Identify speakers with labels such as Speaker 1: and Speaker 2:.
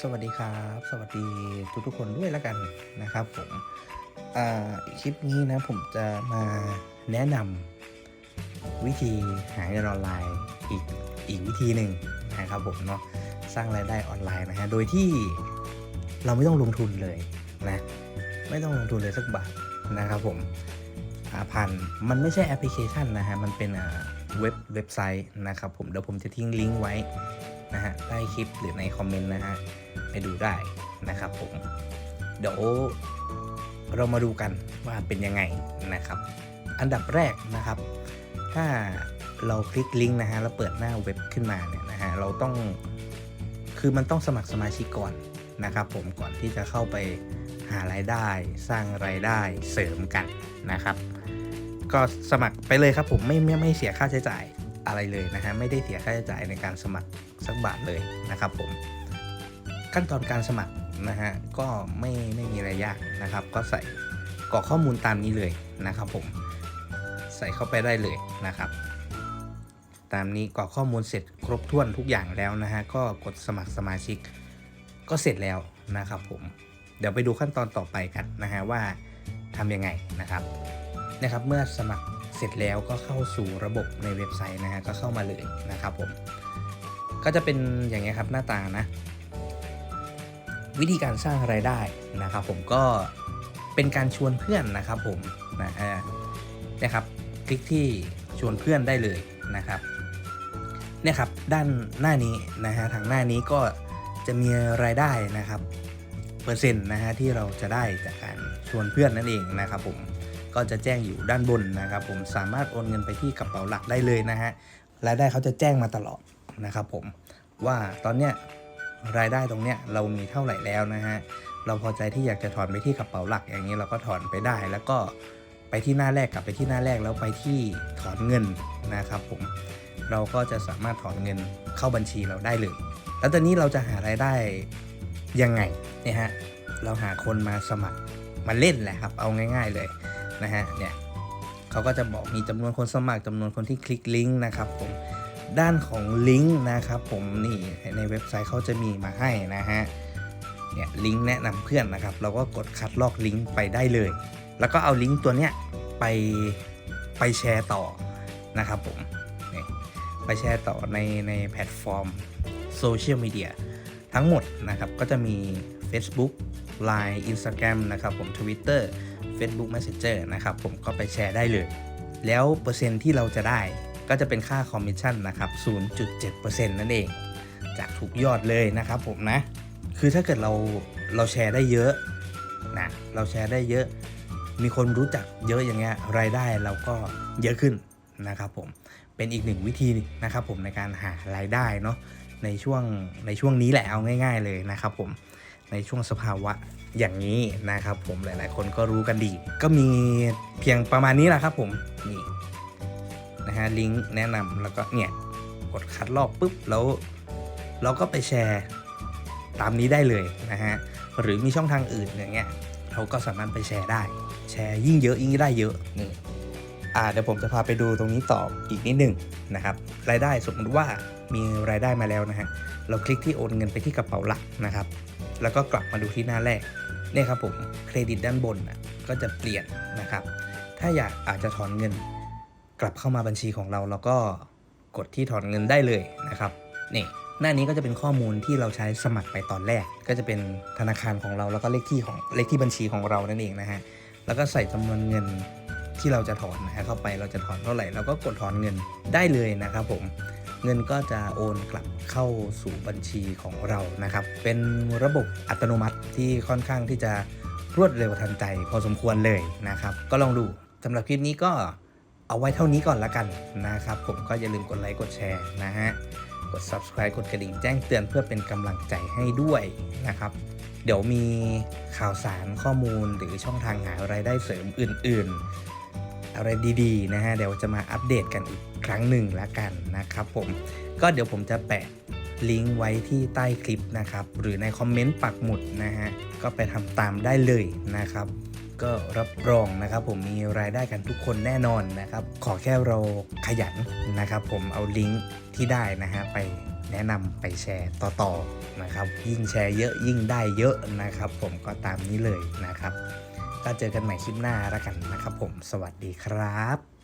Speaker 1: สวัสดีครับ สวัสดีทุกทุกๆคนด้วยแล้วกันนะครับผมอ่าคลิปนี้นะผมจะมาแนะนำวิธีหาเงินออนไลน์อีกอีกวิธีหนึ่งนะครับผมเนาะสร้างรายได้ออนไลน์นะฮะโดยที่เราไม่ต้องลงทุนเลยนะไม่ต้องลงทุนเลยสักบาทนะครับผมอ่าผ่านมันไม่ใช่แอปพลิเคชันนะฮะมันเป็นเว็บเว็บไซต์นะครับผมเดี๋ยวผมจะทิ้งลิงก์ไว้ ลิปหรือในคอมเมนต์นะฮะไปดูได้นะครับผมเดี๋ยวเรามาดูกันว่าเป็นยังไงนะครับ อันดับแรกนะครับ ถ้าเราคลิกลิงก์นะฮะแล้วเปิดหน้าเว็บขึ้นมาเนี่ยนะฮะเราต้องคือมันต้องสมัครสมาชิกก่อนนะครับผมก่อนที่จะเข้าไปหารายได้ สร้างรายได้เสริมกันนะครับ ก็สมัครไปเลยครับผมไม่ไม่ไม่เสียค่าใช้จ่าย อะไรเลยนะฮะไม่ได้เสียค่าใช้จ่ายในการสมัครสักบาทเลยนะครับผมขั้นตอนการสมัครนะฮะก็ไม่ไม่มีอะไรยากนะครับ ก็ใส่กรอกข้อมูลตามนี้เลยนะครับผมใส่เข้าไปได้เลยนะครับ ตามนี้กรอกข้อมูลเสร็จครบถ้วนทุกอย่างแล้วนะฮะก็กดสมัครสมาชิก ก็เสร็จแล้วนะครับผมเดี๋ยวไปดูขั้นตอนต่อไปกันนะฮะว่าทำยังไงนะครับนะครับ เมื่อสมัคร เสร็จแล้วก็เข้าสู่ระบบในเว็บไซต์นะฮะก็เข้ามาเลยนะครับผมก็จะเป็นอย่างเงี้ยครับหน้าตานะ วิธีการสร้างไรายได้นะครับ ผมก็เป็นการชวนเพื่อนนะครับผมนะฮะนะครับ คลิกที่ชวนเพื่อนได้เลยนะครับเนี่ยครับด้านหน้านี้นะฮะทางหน้านี้ก็จะมีรายได้นะครับเปอร์เซ็นต์นะฮะที่เราจะได้จากการชวนเพื่อนนั่นเองนะครับผม ก็จะแจ้งอยู่ด้านบนนะครับ ผมสามารถโอนเงินไปที่กระเป๋าหลักได้เลยนะฮะรายได้เขาจะแจ้งมาตลอดนะครับผมว่าตอนเนี้ยรายได้ตรงเนี้ยเรามีเท่าไหร่แล้วนะฮะเราพอใจที่อยากจะถอนไปที่กระเป๋าหลักอย่างนี้เราก็ถอนไปได้ แล้วก็ไปที่หน้าแรกกลับไปที่หน้าแรกแล้วไปที่ถอนเงินนะครับผมเราก็จะสามารถถอนเงินเข้าบัญชีเราได้เลย แล้วตอนนี้เราจะหารายได้ยังไงเนี่ยฮะเราหาคนมาสมัครมาเล่นแหละครับ เอาง่าย ๆเลย นะฮะเนี่ยเขาก็จะบอกมีจำนวนคนสมัครจำนวนคนที่คลิกลิงก์นะครับผมด้านของลิงก์นะครับผมนี่ในเว็บไซต์เขาจะมีมาให้นะฮะเนี่ยลิงก์แนะนำเพื่อนนะครับ เราก็กดคัดลอกลิงก์ไปได้เลย แล้วก็เอาลิงก์ตัวเนี้ยไปไปแชร์ต่อนะครับผมนี่ไปแชร์ต่อในในแพลตฟอร์มโซเชียลมีเดียทั้งหมดนะครับก็จะมี Facebook Line Instagram นะครับผม Twitter Facebook Messenger นะครับผมก็ไปแชร์ได้เลย แล้วเปอร์เซ็นต์ที่เราจะได้ก็จะเป็นค่าคอมมิชชั่นนะครับ 0.7%นั่นเอง จากทุกยอดเลยนะครับผมนะ คือถ้าเกิดเราเราแชร์ได้เยอะนะเราแชร์ได้เยอะ มีคนรู้จักเยอะอย่างเงี้ยรายได้เราก็เยอะขึ้นนะครับผมเป็นอีกหนึ่งวิธีนะครับผมในการหารายได้เนาะในช่วงในช่วงนี้แหละเอาง่าย ๆ เลยนะครับผม ในช่วงสภาวะอย่างนี้นะครับผมหลายๆ คนก็รู้กันดี ก็มีเพียงประมาณนี้แหละครับผมนี่นะฮะลิงก์แนะนำแล้วก็เนี่ยกดคัดลอกปุ๊บแล้วเราก็ไปแชร์ตามนี้ได้เลยนะฮะหรือมีช่องทางอื่นอย่างเงี้ยเราก็สามารถไปแชร์ได้ แชร์ยิ่งเยอะยิ่งได้เยอะนี่ อ่าเดี๋ยวผมจะพาไปดูตรงนี้ต่ออีกนิดหนึ่งนะครับ รายได้สมมติว่ามีรายได้มาแล้วนะฮะเราคลิกที่โอนเงินไปที่กระเป๋าหลักนะครับ แล้วก็กลับมาดูที่หน้าแรกเนี่ยครับผมเครดิตด้านบนนะก็จะเปลี่ยนนะครับ ถ้าอยากอาจจะถอนเงิน กลับเข้ามาบัญชีของเราแล้วก็กดที่ถอนเงินได้เลยนะครับนี่หน้านี้ก็จะเป็นข้อมูลที่เราใช้สมัครไปตอนแรก ก็จะเป็นธนาคารของเราแล้วก็เลขที่ของเลขที่บัญชีของเรานั่นเองนะฮะแล้วก็ใส่จำนวนเงิน ที่เราจะถอนนะฮะเข้าไปเราจะถอนเท่าไหร่เราก็กดถอนเงินได้เลยนะครับผมเงินก็จะโอนกลับเข้าสู่บัญชีของเรานะครับ เป็นระบบอัตโนมัติที่ค่อนข้างที่จะรวดเร็วทันใจพอสมควรเลยนะครับ ก็ลองดูสำหรับคลิปนี้ก็เอาไว้เท่านี้ก่อนละกันนะครับ ผมก็อย่าลืมกดไลค์กดแชร์นะฮะกด subscribe กดกระดิ่งแจ้งเตือนเพื่อเป็นกำลังใจให้ด้วยนะครับ เดี๋ยวมีข่าวสารข้อมูลหรือช่องทางหารายได้เสริมอื่น ๆ อะไรดีๆนะฮะเดี๋ยวจะมาอัปเดตกันอีกครั้งหนึ่งละกันนะครับผมก็เดี๋ยวผมจะแปะลิงก์ไว้ที่ใต้คลิปนะครับ หรือในคอมเมนต์ปักหมุดนะฮะก็ไปทำตามได้เลยนะครับก็รับรองนะครับผมมีรายได้กันทุกคนแน่นอนนะครับ ขอแค่เราขยันนะครับ ผมเอาลิงก์ที่ได้นะฮะไปแนะนำไปแชร์ต่อๆนะครับ ยิ่งแชร์เยอะยิ่งได้เยอะนะครับ ผมก็ตามนี้เลยนะครับ ก็เจอกันใหม่คลิปหน้าแล้วกันนะครับผม สวัสดีครับ